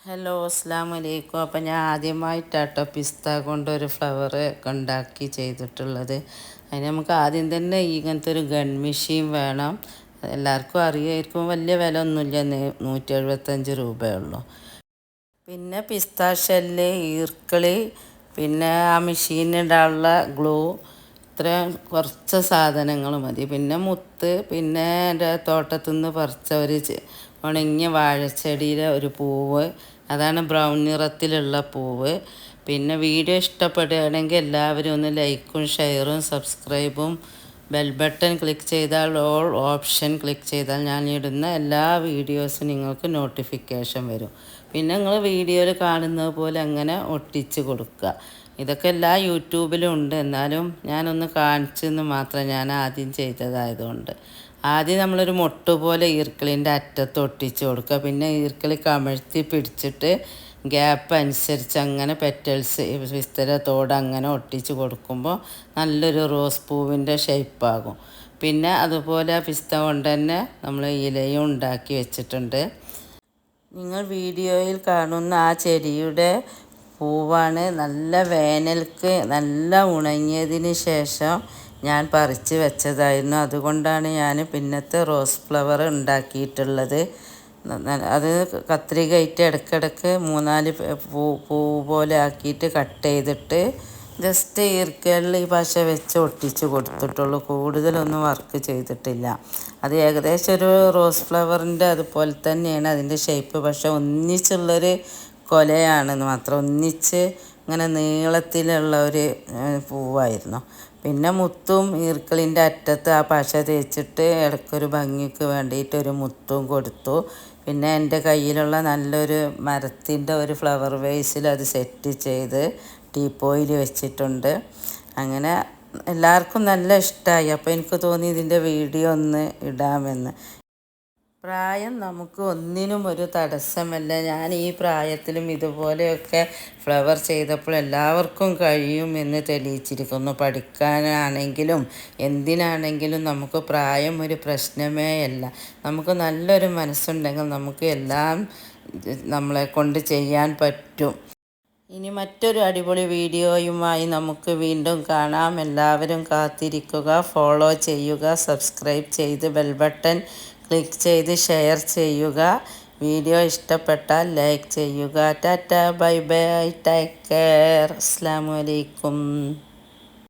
Hello അസ്സാം വലൈക്കും അപ്പം ഞാൻ ആദ്യമായിട്ടാട്ടോ പിസ്ത കൊണ്ടൊരു ഫ്ലവർ ഉണ്ടാക്കി ചെയ്തിട്ടുള്ളത്. അതിന് നമുക്ക് ആദ്യം തന്നെ ഇങ്ങനത്തെ ഒരു ഗൺ മെഷീൻ വേണം. എല്ലാവർക്കും അറിയായിരിക്കും വലിയ വില ഒന്നുമില്ല നൂറ്റി എഴുപത്തഞ്ച് രൂപയുള്ളൂ. പിന്നെ പിസ്ത ഷെല്ല് ഈർക്കിളി പിന്നെ ആ മെഷീനിടാനുള്ള ഗ്ലൂ ഇത്രയും കുറച്ച് സാധനങ്ങൾ മതി. പിന്നെ മുത്ത് പിന്നെ എന്റെ തോട്ടത്തു നിന്ന് പറിച്ച ഒരു ഉണങ്ങിയ വാഴച്ചെടിയിലെ ഒരു പൂവ് അതാണ് ബ്രൗൺ നിറത്തിലുള്ള പൂവ്. പിന്നെ വീഡിയോ ഇഷ്ടപ്പെടുകയാണെങ്കിൽ എല്ലാവരും ഒന്ന് ലൈക്കും ഷെയറും സബ്സ്ക്രൈബും ബെൽ ബട്ടൺ ക്ലിക്ക് ചെയ്താൽ ഓൾ ഓപ്ഷൻ ക്ലിക്ക് ചെയ്താൽ ഞാൻ ഇടുന്ന എല്ലാ വീഡിയോസും നിങ്ങൾക്ക് നോട്ടിഫിക്കേഷൻ വരും. പിന്നെ നിങ്ങൾ വീഡിയോയിൽ കാണുന്നത് പോലെ അങ്ങനെ ഒട്ടിച്ച് കൊടുക്കുക. ഇതൊക്കെ എല്ലാ യൂട്യൂബിലും ഉണ്ട്. എന്നാലും ഞാനൊന്ന് കാണിച്ചെന്ന് മാത്രം ഞാൻ ആദ്യം ചെയ്തതായതുകൊണ്ട്. ആദ്യം നമ്മളൊരു മൊട്ട് പോലെ ഈർക്കിളിന്റെ അറ്റത്ത് ഒട്ടിച്ച് കൊടുക്കുക. പിന്നെ ഈർക്കിളി കമഴ്ത്തി പിടിച്ചിട്ട് ഗ്യാപ്പ് അനുസരിച്ച് അങ്ങനെ പെറ്റൽസ് വിസ്തരത്തോടെ അങ്ങനെ ഒട്ടിച്ച് കൊടുക്കുമ്പോൾ നല്ലൊരു റോസ് പൂവിന്റെ ഷേപ്പാകും പിന്നെ അതുപോലെ പിസ്ത കൊണ്ട് തന്നെ നമ്മൾ ഇലയും ഉണ്ടാക്കി വെച്ചിട്ടുണ്ട്. നിങ്ങൾ വീഡിയോയിൽ കാണുന്ന ആ ചെടിയുടെ പൂവാണ് നല്ല വേനൽക്ക് നല്ല ഉണങ്ങിയതിന് ശേഷം ഞാൻ പറിച്ച് വെച്ചതായിരുന്നു. അതുകൊണ്ടാണ് ഞാൻ പിന്നത്തെ റോസ് ഫ്ലവർ ഉണ്ടാക്കിയിട്ടുള്ളത്. അത് കത്രികയിട്ട് ഇടയ്ക്കിടയ്ക്ക് മൂന്നാൽ പൂ പൂ പോലെ ആക്കിയിട്ട് കട്ട് ചെയ്തിട്ട് ജസ്റ്റ് ഈർക്കലിൽ ഈ പശ വെച്ച് ഒട്ടിച്ച് കൊടുത്തിട്ടുള്ളൂ. കൂടുതലൊന്നും വർക്ക് ചെയ്തിട്ടില്ല. അത് ഏകദേശം ഒരു റോസ് ഫ്ലവറിന്റെ അതുപോലെ തന്നെയാണ്. അതിന്റെ ഷേപ്പ് പക്ഷെ ഒന്നിച്ചുള്ളൊരു കൊലയാണെന്ന് മാത്രം ഒന്നിച്ച് ഇങ്ങനെ നീളത്തിലുള്ള ഒരു പൂവായിരുന്നു. പിന്നെ മുത്തും ഈർക്കിളിന്റെ അറ്റത്ത് ആ പശ തേച്ചിട്ട് ഇടയ്ക്കൊരു ഭംഗിക്ക് വേണ്ടിയിട്ട് ഒരു മുത്തും കൊടുത്തു. പിന്നെ എന്റെ കയ്യിലുള്ള നല്ലൊരു മരത്തിന്റെ ഒരു ഫ്ലവർ വേസിൽ അത് സെറ്റ് ചെയ്ത് ടീപ്പോയിൽ വെച്ചിട്ടുണ്ട്. അങ്ങനെ എല്ലാവർക്കും നല്ല ഇഷ്ടമായി. അപ്പോൾ എനിക്ക് തോന്നി ഇതിന്റെ വീഡിയോ ഒന്ന് ഇടാമെന്ന്. പ്രായം നമുക്ക് ഒന്നിനും ഒരു തടസ്സമല്ല. ഞാൻ ഈ പ്രായത്തിലും ഇതുപോലെയൊക്കെ ഫ്ലവർ ചെയ്തപ്പോൾ എല്ലാവർക്കും കഴിയും എന്ന് തെളിയിച്ചിരിക്കുന്നു. പഠിക്കാനാണെങ്കിലും എന്തിനാണെങ്കിലും നമുക്ക് പ്രായം ഒരു പ്രശ്നമേ അല്ല. നമുക്ക് നല്ലൊരു മനസ്സുണ്ടെങ്കിൽ നമുക്ക് എല്ലാം നമ്മളെ കൊണ്ട് ചെയ്യാൻ പറ്റും. ഇനി മറ്റൊരു അടിപൊളി വീഡിയോയുമായി നമുക്ക് വീണ്ടും കാണാം. എല്ലാവരും കാത്തിരിക്കുക ഫോളോ ചെയ്യുക സബ്സ്ക്രൈബ് ചെയ്ത് ബെൽ ബട്ടൺ ക്ലിക്ക് ചെയ്ത് ഷെയർ ചെയ്യുക. വീഡിയോ ഇഷ്ടപ്പെട്ടാൽ ലൈക്ക് ചെയ്യുക. Tata bye bye take care അസ്സാം വലൈക്കും